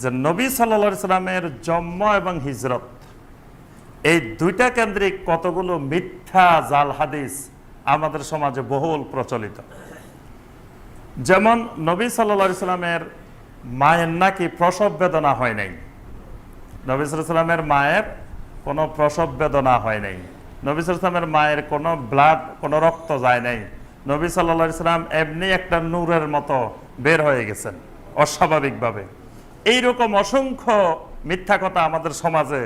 যে নবী সাল্লা সাল্লামের জন্ম এবং হিজরত, এই দুইটা কেন্দ্রিক কতগুলো মিথ্যা জাল হাদিস আমাদের সমাজে বহুল প্রচলিত। যেমন নবী সাল্লা সাল্লামের মায়ের নাকি প্রসব বেদনা হয় নাই। নবী সাল্লামের মায়ের কোনো প্রসব বেদনা হয় নাই। নবী সাল্লামের মায়ের কোনো ব্লাড কোনো রক্ত যায় নাই। নবী সাল্লা সাল্লাম এমনি একটা নূরের মতো বের হয়ে গেছেন, অস্বাভাবিকভাবে। এইরকম অসংখ্য মিথ্যা কথা আমাদের সমাজে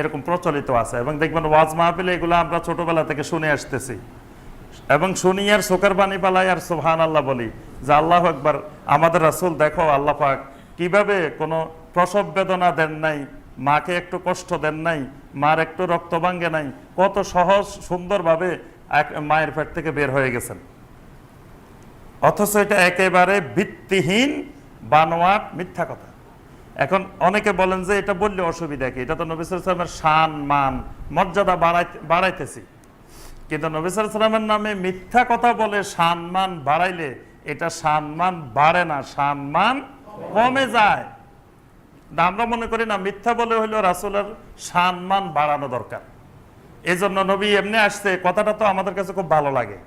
এরকম প্রচলিত আছে। এবং দেখবেন ওয়াজ মাহফিলে এগুলো আমরা ছোটবেলা থেকে শুনে আসতেছি। এবং শুনি আর চোখের বাণী পালাই আর সোহান আল্লাহ বলি যে আল্লাহ একবার আমাদের রাসুল দেখো আল্লাহ পাক কীভাবে কোনো প্রসব বেদনা দেন নাই, মাকে একটু কষ্ট দেন নাই, মার একটু রক্ত ভাঙ্গে নাই, কত সহজ সুন্দরভাবে এক মায়ের পেট থেকে বের হয়ে গেছেন। অথচ এটা একেবারে ভিত্তিহীন বানোয়াট মিথ্যা কথা। এখন অনেকে বলেন যে এটা বললে অসুবিধা কি? এটা তো নবী সালামের শান, মান, মর্যাদা বাড়াইতে, বাড়াইতেছি। কিন্তু নবী সালামের নামে মিথ্যা কথা বলে সম্মান বাড়াইলে এটা সম্মান বাড়ে না সম্মান কমে যায়। আমরা মনে করি না, মিথ্যা বলে হইল রাসুলের সম্মান বাড়ানো দরকার। এই জন্য নবী এমনি আসছে, কথাটা তো আমাদের কাছে খুব ভালো লাগে।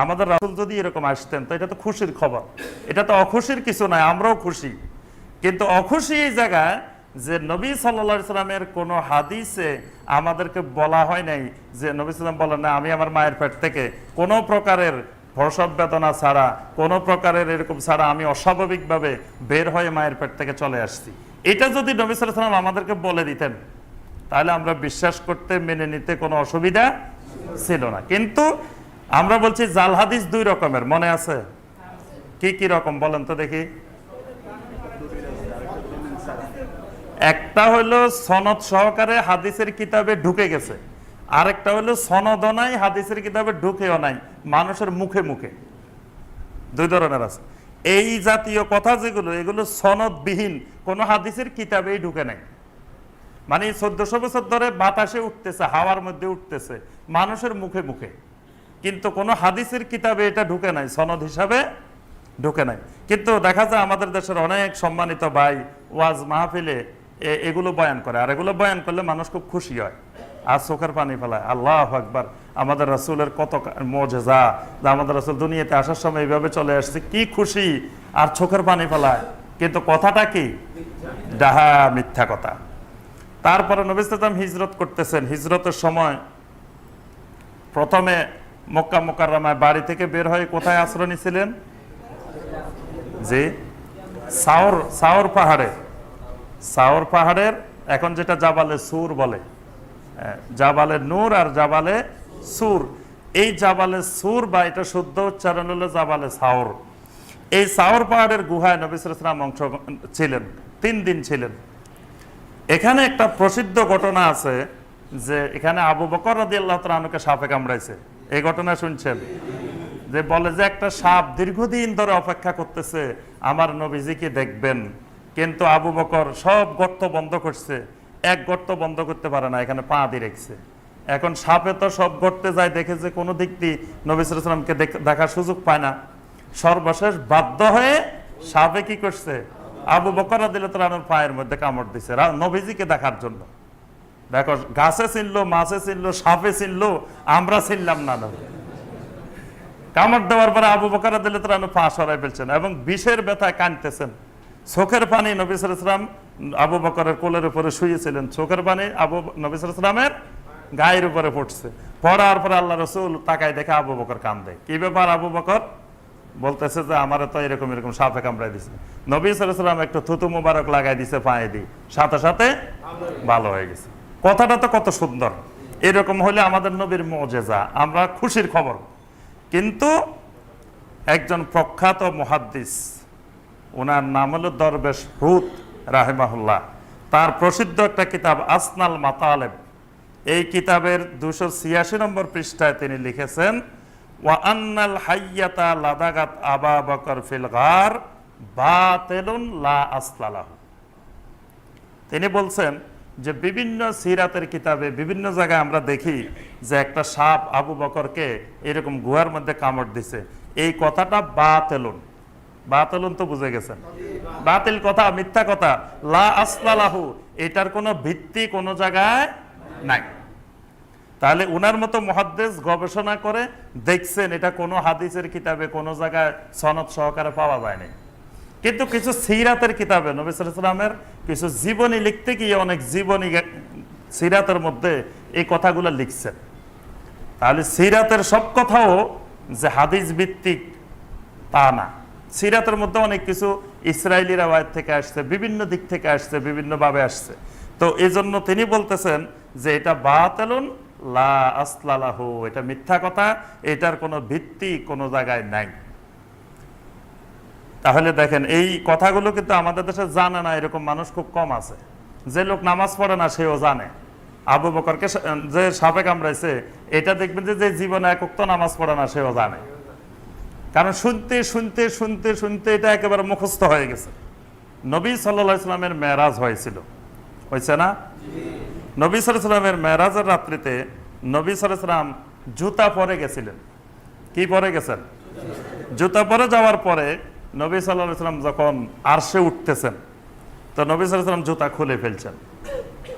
আমাদের রাসুল যদি এরকম আসতেন, তো এটা তো খুশির খবর। এটা তো অখুশির কিছু নয়, আমরাও খুশি। কিন্তু অখুশি এই জায়গায় যে নবী সাল্লা সাল্লামের কোনো হাদিসে আমাদেরকে বলা হয় নাই যে নবী সাল্লাম বলেন, না, আমি আমার মায়ের পেট থেকে কোনো প্রকারের প্রসব বেদনা ছাড়া, কোনো প্রকারের এরকম ছাড়া আমি অস্বাভাবিকভাবে বের হয়ে মায়ের পেট থেকে চলে আসছি। এটা যদি নবী সাল্লাহ সাল্লাম আমাদেরকে বলে দিতেন, তাহলে আমরা বিশ্বাস করতে, মেনে নিতে কোনো অসুবিধা ছিল না। কিন্তু আমরা বলছি জাল হাদিস দুই রকমের, মনে আছে? কি কি রকম বলেন তো দেখি। একটা হলো সনদ সহকারে হাদিসের কিতাবে ঢুকে গেছে, আরেকটা হলো সনদ নাই, হাদিসের কিতাবে ঢুকেও নাই, মানুষের মুখে মুখে। দুই ধরনের আছে। এই জাতীয় কথা যেগুলো, এগুলো সনদবিহীন, কোনো হাদিসের কিতাবেই ঢুকে নাই। মানে চোদ্দশো বছর ধরে বাতাসে উঠতেছে, হাওয়ার মধ্যে উঠতেছে, মানুষের মুখে মুখে। কিন্তু কোনো হাদিসের কিতাবে এটা ঢুকে নাই, সনদ হিসাবে ঢুকে নাই। কিন্তু দেখা যায় আমাদের দেশের অনেক সম্মানিত ভাই ওয়াজ মাহফিলে এগুলো বয়ান করে, আর এগুলো বয়ান করলে মানুষ খুব খুশি হয়। আর চোখের পানি ফেলায়, আল্লাহ আকবার, আমাদের রাসুলের কত মজেজা, যে আমাদের রাসুল দুনিয়াতে আসার সময় এইভাবে চলে আসছে, কি খুশি, আর চোখের পানি ফেলায়। কিন্তু কথাটা কি? ডাহা, মিথ্যা কথা। তারপরে নবী সাল্লাম হিজরত করতেছেন। হিজরতের সময় প্রথমে মক্কা মোকাররমায় বাড়ি থেকে বের হয়ে কোথায় আশ্রয় নিছিলেন? যে সাওর সাওর পাহাড়ে। সাওর পাহাড়ের, এখন যেটা জাবালে সুর বলে। জাবালে নূর আর জাবালে সুর। এই জাবালে সুর বা এটা শুদ্ধ উচ্চারণ হলো জাবালে সাওর। এই সাওর পাহাড়ের গুহায় নবী সালাম অংশ ছিলেন, তিন দিন ছিলেন। এখানে একটা প্রসিদ্ধ ঘটনা আছে যে এখানে আবু বকর রাদি আল্লাহ তালুকে সাপে কামড়াইছে। এই ঘটনা শুনছেন? যে বলে যে একটা সাপ দীর্ঘদিন ধরে অপেক্ষা করতেছে, আমার নবীজিকে দেখবেন? কিন্তু আবু বকর সব গর্ত বন্ধ করছে, এক গর্ত বন্ধ করতে পারে না, এখানে পা দিয়ে রেখেছে। এখন সাপে তো সব গর্তে যায় দেখে যে কোনো দিক দিয়ে নবী সালামকে দেখার সুযোগ পায় না। সর্বশেষ বাধ্য হয়ে সাপে কি করছে? আবু বকরা দিলে তো পায়ের মধ্যে কামড় দিছে। নবীজিকে দেখার জন্য। দেখো, গাছে চিনলো মাছে চিনলো সাপে চিনলো আমরা চিনলাম না কামড় দেওয়ার পরে আবু বকরা দিলে তো রানু পা সরাই ফেলছেন এবং বিষের ব্যথায় কাঁদতেছেন। চোখের পানি নবী সালাম আবু বকরের কোলের উপরে শুয়েছিলেন চোখের পানি আবু নবী সালামের গায়ের উপরে পড়ছে। পড়ার পরে আল্লাহ রসুল তাকায় দেখে আবু বকর কান্দে। কি ব্যাপার আবু বকর? বলতেছে যে, আমার তো এরকম এরকম সাপে কামড়াই দিছে। নবী সালাম একটু থুতু মুবারক লাগাই দিছে পায়ে দিয়ে। সাথে সাথে ভালো হয়ে গেছে। কথাটা তো কত সুন্দর। এরকম হলে আমাদের নবীর মজেজা, আমরা খুশির খবর। কিন্তু একজন প্রখ্যাত মহাদ্দিস ওনার নাম হলো দরবেশ হুত রাহেমাহুল্লাহ। তার প্রসিদ্ধ একটা কিতাব আসনাল মাতালেব। এই কিতাবের দুশো ছিয়াশি নম্বর পৃষ্ঠায় তিনি লিখেছেন, ওয়া আন্নাল হাইয়াতা লাদাগাত আবা বকর ফিল গার বাতেলুন লা আসলালাহু। তিনি বলছেন যে বিভিন্ন সিরাতের কিতাবে বিভিন্ন জায়গায় আমরা দেখি যে একটা সাপ আবু বকরকে এরকম গুহার মধ্যে কামড় দিছে। এই কথাটা বা তেলুন বাতিলুন তো বুঝে গেছেন। বাতিল কথা, মিথ্যা কথা। লা আসলালাহু, এটার কোনো ভিত্তি কোনো জায়গায় নাই। তাহলে উনার মতো মহাদ্দেশ গবেষণা করে দেখছেন, এটা কোনো হাদিসের কিতাবে কোনো জায়গায় সনদ সহকারে পাওয়া যায়নি। কিন্তু কিছু সিরাতের কিতাবে, নবী সালামের কিছু জীবনী লিখতে গিয়ে অনেক জীবনী সিরাতের মধ্যে এই কথাগুলো লিখছেন। তাহলে সিরাতের সব কথাও যে হাদিস ভিত্তিক তা না। সিরাতের মধ্যে অনেক কিছু ইসরায়েলি রাওয়ায়ত থেকে আসছে, বিভিন্ন দিক থেকে আসছে, বিভিন্নভাবে আসছে। তো এই জন্য তিনি বলতেছেন যে এটা বাতেলুন, লা আসলালাহু, এটা মিথ্যা কথা, এটার কোনো ভিত্তি কোনো জায়গায় নাই। তাহলে দেখেন, এই কথাগুলো কিন্তু আমাদের দেশে জানে না, এরকম মানুষ খুব কম আছে। যে লোক নামাজ পড়ে না, সেও জানে। আবু বকরকে যে সাপে কামড়াইছে এটা দেখবেন যে যে জীবনে একক নামাজ পড়ে না, সেও জানে। কারণ শুনতে শুনতে শুনতে শুনতে এটা একেবারে মুখস্থ হয়ে গেছে। নবী সাল্লাহ ইসলামের মেরাজ হয়েছিল। হয়েছে না? নবী সাল্লামের মেরাজের রাত্রিতে নবী সাল্লাম জুতা পরে গেছিলেন। কি পরে গেছেন? জুতা পরে যাওয়ার পরে নবী সাল্লাহ সাল্লাম যখন আরশে উঠতেছেন, তো নবী সাল্লাম জুতা খুলে ফেলছেন।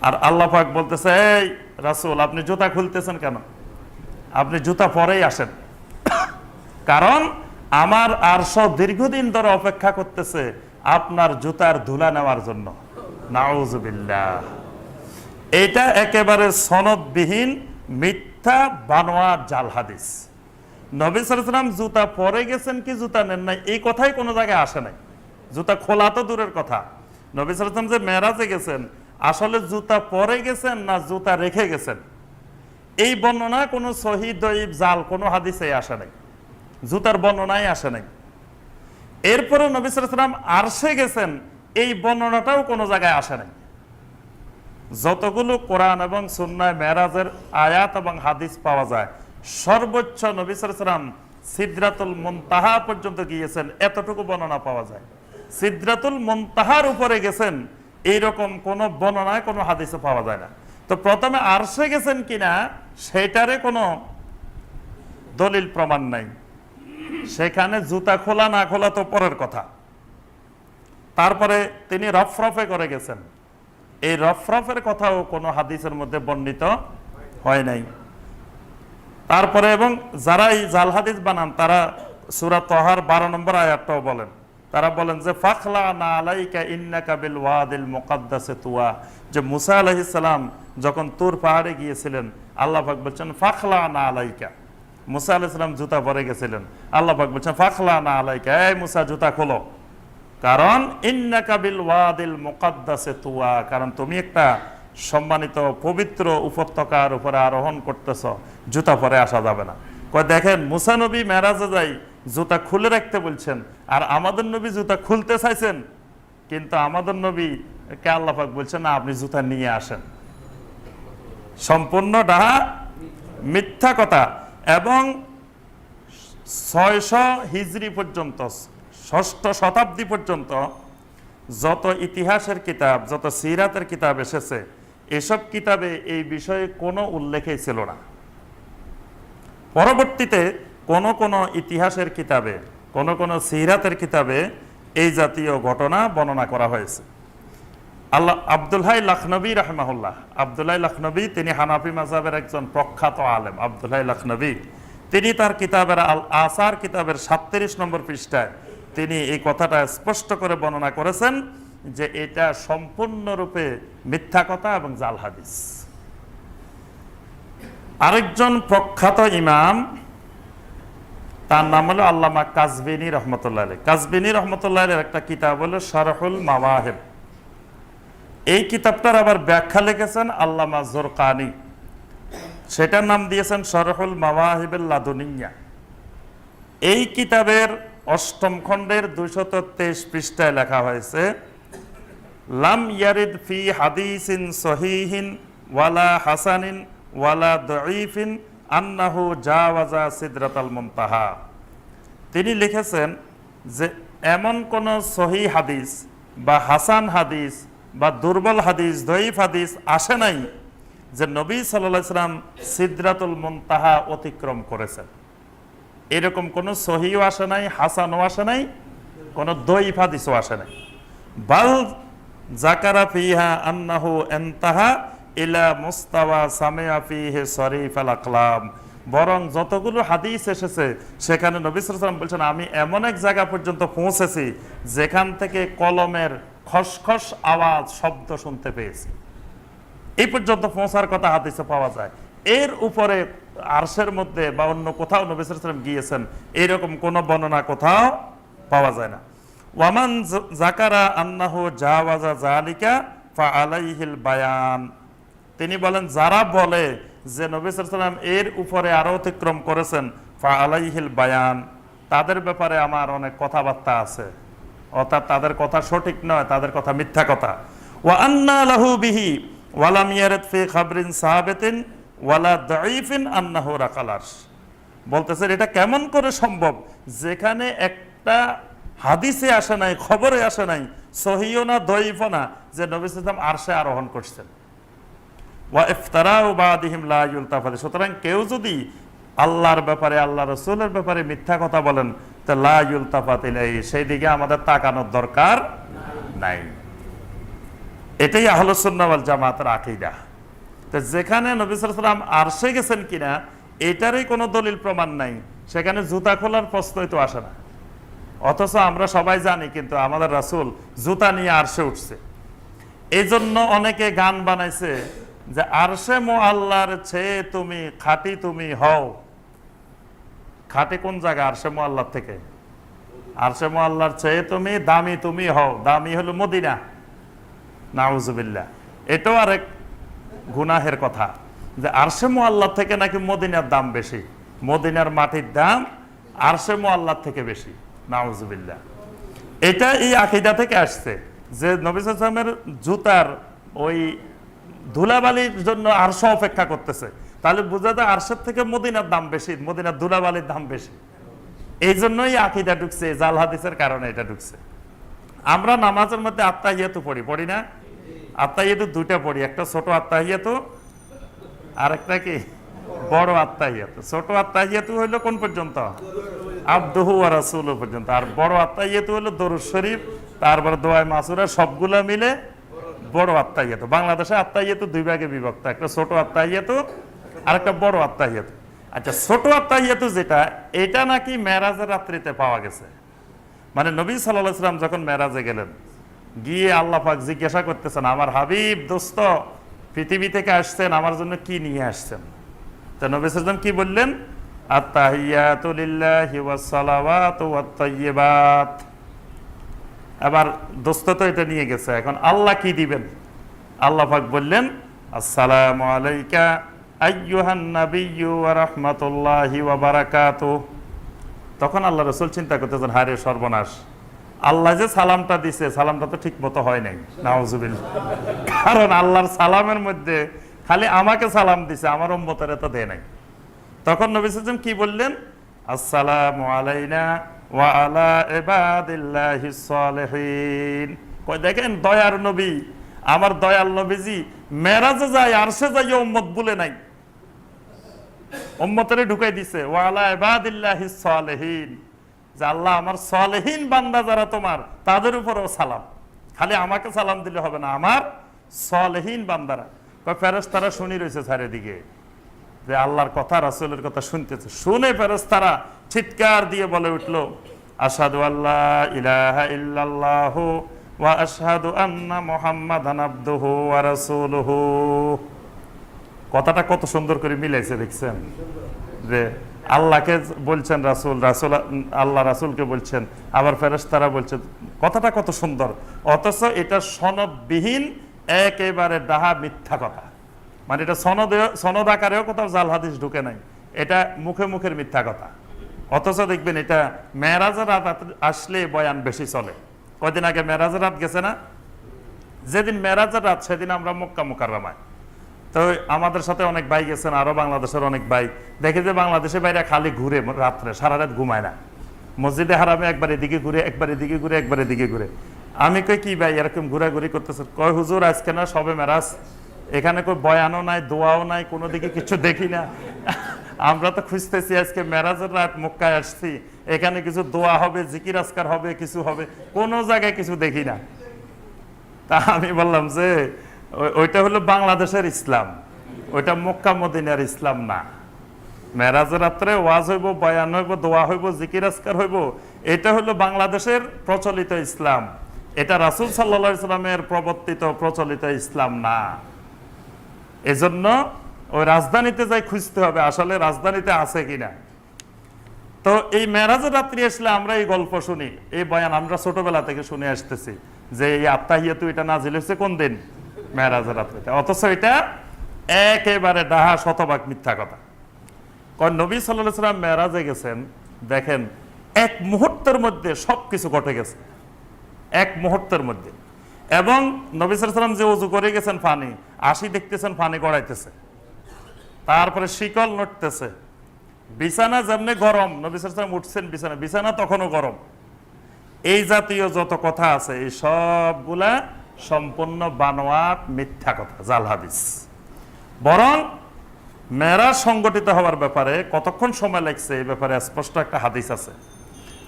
আর আল্লাহ পাক বলতেছে, এই রাসূল, আপনি জুতা খুলতেছেন কেন? আপনি জুতা পরেই আসেন। কারণ আমার আরশ দীর্ঘদিন ধরে অপেক্ষা করতেছে আপনার জুতার ধুলা নেওয়ার জন্য। নাউজুবিল্লাহ এটা একেবারে সনদবিহীন মিথ্যা বানোয়া জাল হাদিস। নবী সালাম জুতা পরে গেছেন কি জুতা নেন নাই? এই কথাই কোনো জায়গায় আসে নাই। জুতা খোলা তো দূরের কথা। নবী সালাম যে মেরাজে গেছেন, আসলে জুতা পরে গেছেন না জুতা রেখে গেছেন? এই বর্ণনা কোনো শহীদ দইব জাল, কোনো হাদিসে আসে নাই। জুতার বর্ণনায় আসে নাই। এরপরে নবী সালাম আরশে গেছেন, এই বর্ণনাটাও কোনো জায়গায় আসে নাই। যতগুলো কোরআন এবং সুন্নায় মেরাজের আয়াত এবং হাদিস পাওয়া যায় সর্বোচ্চ নবী সালাম সিদ্রাতুল মুনতাহা পর্যন্ত গিয়েছেন, এতটুকু বর্ণনা পাওয়া যায়। সিদ্রাতুল মুনতাহার উপরে গেছেন, এইরকম কোন বর্ণনায়, কোনো হাদিসে পাওয়া যায় না। তো প্রথমে আরশে গেছেন কিনা, সেটারে কোনো দলিল প্রমাণ নাই। সেখানে জুতা খোলা না খোলা তো পরের কথা। তারপরে তিনি রফরফে করে গেছেন। এই রফরফের কথাও কোনো হাদিসের মধ্যে বর্ণিত হয় নাই। তারপরে এবং যারা এই জাল হাদিস বানান, তারা সুরা তহার বারো নম্বর আয়াতটাও বলেন। তারা বলেন যে, ফাখলা না আলাইকা ইন্নাকা ওয়াদিল মুকাদ্দাসে তুয়া। যে, মুসা আলাইহিস সালাম যখন তুর পাহাড়ে গিয়েছিলেন, আল্লাহ পাক বলছেন, ফাখলা না আলাইকা। মুসা আলাইহিস সালাম জুতা পরে গেছিলেন। আল্লাহ পাক বলছেন, ফাখলা না আলাইকা। এই মুসা, জুতা খোলো। কারণ ইন্নাকাবিল ওয়াদিল মুকাদ্দাসে তুয়া। কারণ তুমি একটা সম্মানিত পবিত্র উপত্যকার উপরে আরোহণ করতেছ, জুতা পরে আসা যাবে না। কয়, দেখেন, মুসা নবী মেরাজে যাই জুতা খুলে রাখতে বলছেন, আর আমাদের নবী জুতা খুলতে চাইছেন, কিন্তু আমাদের নবী কে আল্লাপাক বলছেন, না, আপনি জুতা নিয়ে আসেন। সম্পূর্ণ ডাহা মিথ্যা কথা। এবং ছয়শো হিজরি পর্যন্ত, ষষ্ঠ শতাব্দী পর্যন্ত যত ইতিহাসের কিতাব, যত সিরাতের কিতাব এসেছে এসব কিতাবে এই বিষয়ে কোনো উল্লেখই ছিল না। পরবর্তীতে কোন কোন ইতিহাসের কিতাবে, কোন কোন সিরাতের কিতাবে এই জাতীয় ঘটনা বর্ণনা করা হয়েছে। আল্লাহ আবদুল্লাহ লখনবী রাহমাহুল্লাহ, আবদুল্লাহ লখনবী তিনি হানাফি মাজাবের একজন প্রখ্যাত আলেম। আবদুল্লাহ লখনবী তিনি তার কিতাবের আল আসার কিতাবের সাতত্রিশ নম্বর পৃষ্ঠায় তিনি এই কথাটা স্পষ্ট করে বর্ণনা করেছেন যে এটা সম্পূর্ণরূপে মিথ্যা কথা এবং জাল হাদিস। আরেকজন প্রখ্যাত ইমাম, তার নাম হলো আল্লামা কাজবিনী রহমতুল্লাহ আলী কাজবিনী রহমতুল্লাহ আলীর একটা কিতাব হলো শারহুল মাওয়াহেব। এই কিতাবটার আবার ব্যাখ্যা লিখেছেন আল্লামা জোরকানি। সেটার নাম দিয়েছেন শরহুল মাওয়াহিবুল লাদুনিয়া। এই কিতাবের অষ্টম খণ্ডের দুইশত তেইশ পৃষ্ঠায় লেখা হয়েছে লাম ইয়ারিদ ফি হাদিসিন সহিহিন ওয়ালা হাসানিন ওয়ালা দঈফিন আন্নাহু জাওয়াজা সিদরাতাল মুনতাহা তিনি লিখেছেন যে, এমন কোন সহি হাদিস বা হাসান হাদিস বা দুর্বল হাদিস দঈফ হাদিস আসে নাই যে নবী সাল্লাহ সাল্লাম সিদ্রাতুল মুনতাহা অতিক্রম করেছেন। এরকম কোনো সহিও আসে নাই, হাসানও আসে নাই, কোনো দইফ হাদিসও আসে নাই। বাল আন্নাহু এনতাহা ইলা বরং যতগুলো হাদিস এসেছে, সেখানে নবী সাল্লাল্লাহু বলছেন, আমি এমন এক জায়গা পর্যন্ত পৌঁছেছি, যেখান থেকে কলমের খসখস আওয়াজ, শব্দ শুনতে পেয়েছি। এই পর্যন্ত পৌঁছার কথা হাদিসে পাওয়া যায়। এর উপরে আরশের মধ্যে বা অন্য কোথাও নবী সাল্লাল্লাহু গিয়েছেন এইরকম কোনো বর্ণনা কোথাও পাওয়া যায় না। ওয়ামান জাকারা আন্নাহু জাওয়াজা জালিকা ফা আলাইহিল বায়ান। তিনি বলেন, যারা বলে যে নবী সাল্লাল্লাহু এর উপরে আরও অতিক্রম করেছেন ফা আলাইহিল বায়ান, তাদের ব্যাপারে আমার অনেক কথাবার্তা আছে। অর্থাৎ তাদের কথা সঠিক নয়, তাদের কথা মিথ্যা কথা। ওয়া আন্না লাহু বিহি ওয়ালাম ইয়ারাত ফি খাবরিন সাহাবাতিন ওয়ালা দাঈফিন আন্নাহু রাকালাস বলতেছেন, এটা কেমন করে সম্ভব? যেখানে একটা হাদিসে আসে নাই, খবরে আসে নাই, সহিও না দইফও না, যে নবী সাল্লাম আরশে আরোহণ করছেন। ওয়া ইফতারাউ বাদিহিম লা সুতরাং কেউ যদি আল্লাহর ব্যাপারে আল্লাহ রসুলের ব্যাপারে মিথ্যা কথা বলেন লা ইউলতাফাত ইলাইহি, সেই দিকে আমাদের তাকানোর দরকার নাই। এটাই আহলুসুন্নাহ ওয়াল জামাতের আকীদা। তো যেখানে নবী সাল্লাম আরশে গেছেন কিনা, এটারই কোনো দলিল প্রমাণ নাই। সেখানে জুতা খোলার প্রশ্নই তো আসে না। অথচ আমরা সবাই জানি কিন্তু আমাদের রাসূল জুতা নিয়ে আরশে উঠছে। এই জন্য অনেকে গান বানাইছে যে আরশে মো আল্লাহর চেয়ে তুমি খাটি তুমি হও। খাটি কোন জায়গা? আরশে মো আল্লাহর থেকে। আরশে মো আল্লাহর চেয়ে তুমি দামি তুমি হও। দামি হলো মদিনা। নাউজুবিল্লাহ। এটাও আরেক গুনাহের কথা যে আরশে মো আল্লাহ থেকে নাকি মদিনার দাম বেশি। মদিনার মাটির দাম আরশে মো আল্লাহ থেকে বেশি। নাউজুবিল্লাহ। এটা এই আকিদা থেকে আসছে যে নবিস আসলামের জুতার ওই ধুলাবালির জন্য আরশ অপেক্ষা করতেছে। তাহলে বোঝা যায় আরশের থেকে মদিনার দাম বেশি, মদিনার ধুলাবালির দাম বেশি। এই জন্যই আকিদা ঢুকছে জাল হাদিসের কারণে এটা ঢুকছে। আমরা নামাজের মধ্যে আত্মা আত্মাহিয়াতু পড়ি পড়ি না? আত্মা আত্মাহিয়াতু দুইটা পড়ি, একটা ছোট আত্মা আত্মাহিয়াতু আর একটা কি? বড় আত্মা আত্মাহিয়াতু ছোট আত্মা আত্মাহিয়াতু হইল কোন পর্যন্ত? আব্দহু আর রাসূল পর্যন্ত। আর বড় আত্মাহিয়াতু হলো দরুদ শরীফ, তারপরে দোয়ায় মাসুরা, সবগুলা মিলে বড় আত্মাহিয়াতু বাংলাদেশে আত্মাহিয়াতু দুই ভাগে বিভক্ত, একটা ছোট আত্মাহিয়াতু আর একটা বড় আত্মাহিয়াতু আচ্ছা ছোট আত্মাহিয়াতু যেটা, এটা নাকি মেরাজের রাত্রিতে পাওয়া গেছে? মানে নবী সাল্লাহ সাল্লাম যখন মেরাজে গেলেন, গিয়ে আল্লাহ পাক জিজ্ঞাসা করতেছেন, আমার হাবিব, দোস্ত, পৃথিবী থেকে আসছেন, আমার জন্য কি নিয়ে আসছেন? তো নবী সাল্লাম কি বললেন? ওয়াত দোস্ত তো এটা নিয়ে গেছে, এখন আল্লাহ কি দিবেন? আল্লাহ পাক বললেন, আসসালামু আলাইকা তখন আল্লাহ রসুল চিন্তা করতেছেন হারে সর্বনাশ, আল্লাহ যে সালামটা দিছে, সালামটা তো ঠিক মতো হয় নাই নাওজুবিল কারণ আল্লাহর সালামের মধ্যে খালি আমাকে সালাম দিছে, আমার উম্মতের তো দেয় নাই। তখন নবী সাল্লাম কি বললেন? আসসালামু আলাইনা ওয়া আলা কই দেখেন, দয়ার নবী, আমার দয়াল নবীজি মেরাজে যায়, আরশে যায় উম্মত বলে নাই। উম্মতের ঢুকাই দিছে ওয়ালা ইবাদিল্লাহিস সালিহিন যে আল্লাহ আমার সালেহীন বান্দা যারা তোমার, তাদের উপরেও সালাম। খালি আমাকে সালাম দিলে হবে না, আমার সালেহীন বান্দারা। কয়, ফেরেশতারা শুনি রয়েছে চারিদিকে। যে আল্লাহর কথা, রাসূলের কথা শুনতেছে। শুনে ফেরেশতারা চিৎকার দিয়ে বলে উঠল আসাদু আল্লাহ ইলাহা ইল্লাল্লাহু ওয়া আশহাদু আন্না মুহাম্মাদান আবদুহু ওয়া রাসূলুহু। কথাটা কত সুন্দর করে মিলাইছে, দেখছেন? যে আল্লাহকে বলছেন রাসুল রাসুল, আল্লাহ রাসুলকে বলছেন, আবার ফেরেশতারা বলছেন কথাটা কত সুন্দর। অথচ এটা সনদবিহীন, একেবারে ডাহা মিথ্যা কথা। মানে এটা সনদ সনদ আকারেও কোথাও জাল হাদিস ঢুকে নাই। এটা মুখে মুখের মিথ্যা কথা। অথচ দেখবেন এটা মেরাজের রাত আসলে বয়ান বেশি চলে। কয়দিন আগে মেরাজের রাত গেছে না? যেদিন মেরাজের রাত, সেদিন আমরা মক্কা মুকাররমায়। তো আমাদের সাথে অনেক ভাই গেছেন, আরও বাংলাদেশের অনেক ভাই। দেখে যে বাংলাদেশের বাইরে খালি ঘুরে রাত্রে, সারা রাত ঘুমায় না। মসজিদে হারামে একবার এদিকে ঘুরে, একবার এদিকে ঘুরে, একবার এদিকে ঘুরে। আমি কই, কি ভাই, এরকম ঘোরাঘুরি করতেছে কয়, হুজুর, আজকে না সবে মেরাজ এখানে কই বয়ানও নাই, দোয়াও নাই, কোনো দিকে কিছু দেখি না। আমরা তো খুঁজতেছি আজকে মেরাজের রাত, মক্কায় আসছি। এখানে কিছু দোয়া হবে, জিকির আসকার হবে, কিছু হবে। কোনো জায়গায় কিছু দেখি না। তা আমি বললাম যে ওইটা হলো বাংলাদেশের ইসলাম। ওইটা মক্কা মদিনার ইসলাম না। মেরাজের রাত্রে ওয়াজ হইব, বয়ান হইব, দোয়া হইব, জিকির আসকার হইব, এটা হলো বাংলাদেশের প্রচলিত ইসলাম। এটা রাসুল সাল্লা ইসলামের প্রবর্তিত প্রচলিত ইসলাম না। এজন্য ওই রাজধানীতে যাই খুঁজতে হবে, আসলে রাজধানীতে আছে কিনা। তো এই মেরাজের রাত্রি আসলে আমরা এই গল্প শুনি, এই বয়ান আমরা ছোটবেলা থেকে শুনে আসতেছি, যে এই আত্মাহিয়াতু এটা নাজিল হয়েছে কোন দিন? মেরাজের রাত্রিতে। অথচ এটা একেবারে ডাহা শতভাগ মিথ্যা কথা। কারণ নবী সাল্লাহ সাল্লাম মেরাজে গেছেন, দেখেন এক মুহূর্তের মধ্যে সবকিছু ঘটে গেছে। এক মুহূর্তের মধ্যে। এবং নবী সাল্লাম যে উজু করে গেছেন ফানি আসি দেখতেছেন ফানি গড়াইতেছে। তারপরে শিকল নড়তেছে। বিছানা যেমনি গরম, নবী সাল্লাম উঠছেন বিছানা বিছানা তখনও গরম। এই জাতীয় যত কথা আছে, এই সবগুলা সম্পূর্ণ বানোয়াট, মিথ্যা কথা, জাল হাদিস। বরং মেরাজ সংগঠিত হওয়ার ব্যাপারে কতক্ষণ সময় লাগছে, এই ব্যাপারে স্পষ্ট একটা হাদিস আছে।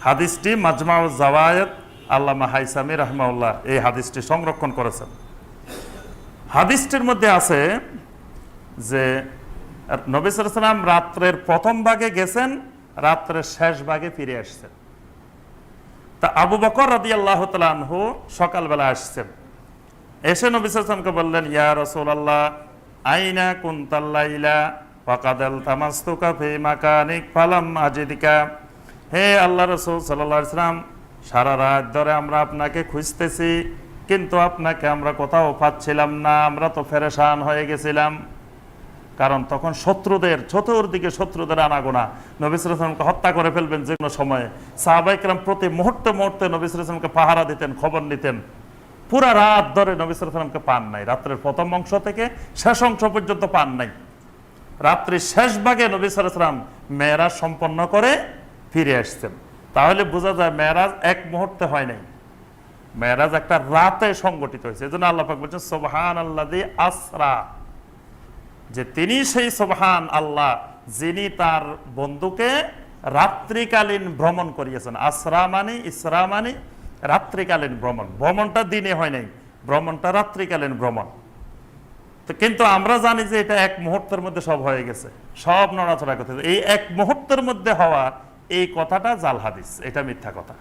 হাদিসটি মাজমাউ জাওয়ায়েদ আল্লামা হাইসামি রহমাউল্লাহ এই হাদিসটি সংরক্ষণ করেছেন। হাদিসটির মধ্যে আছে যে, নবী সালাম রাত্রের প্রথম ভাগে গেছেন, রাত্রের শেষ ভাগে ফিরে আসছেন। তা আবু বকর রাদি আল্লাহ তালহু সকালবেলা আসছেন। এসে নবী সালামকে বললেন, ইয়া রসুল আল্লাহ আইনা কুন্তাল্লাইলা ওয়াকাদাল তামাস্তুকা ফি মাকানিক, ফালাম আজিদিকা। হে আল্লাহ রসুল সাল্লাল্লাহু আলাইহি সাল্লাম সারা রাত ধরে আমরা আপনাকে খুঁজতেছি, কিন্তু আপনাকে আমরা কোথাও পাচ্ছিলাম না, আমরা তো ফেরেশান হয়ে গেছিলাম। কারণ তখন শত্রুদের, চতুর্দিকে শত্রুদের আনাগোনা। নবিসামকে হত্যা করে ফেলবেন যে কোনো সময়ে। সাহাবাইকরাম প্রতি মুহূর্তে মুহূর্তে নবিসামকে পাহারা দিতেন, খবর নিতেন। পুরা রাত ধরে নবিসামকে পান নাই। রাত্রের প্রথম অংশ থেকে শেষ অংশ পর্যন্ত পান নাই। রাত্রির শেষ ভাগে নবী সালাম মেয়েরাজ সম্পন্ন করে ফিরে আসছেন। তাহলে বোঝা যায় মেয়েরাজ এক মুহূর্তে হয় নাই। মেয়েরাজ একটা রাতে সংগঠিত হয়েছে। এই জন্য আল্লাহ পাক বলছেন সোবহান আল্লাহ আসরা। যে তিনি সেই সোবহান আল্লাহ যিনি তার বন্ধুকে রাত্রিকালীন ভ্রমণ করিয়েছেন। আসরা মানে ইসরা মানে রাত্রিকালীন ভ্রমণ। ভ্রমণটা দিনে হয় নাই, ভ্রমণটা রাত্রিকালীন ভ্রমণ। তো কিন্তু আমরা জানি যে এটা এক মুহূর্তের মধ্যে সব হয়ে গেছে, সব নড়াচড়া করতে এই এক মুহূর্তের মধ্যে হওয়া এই কথাটা জাল হাদিস এটা মিথ্যা কথা।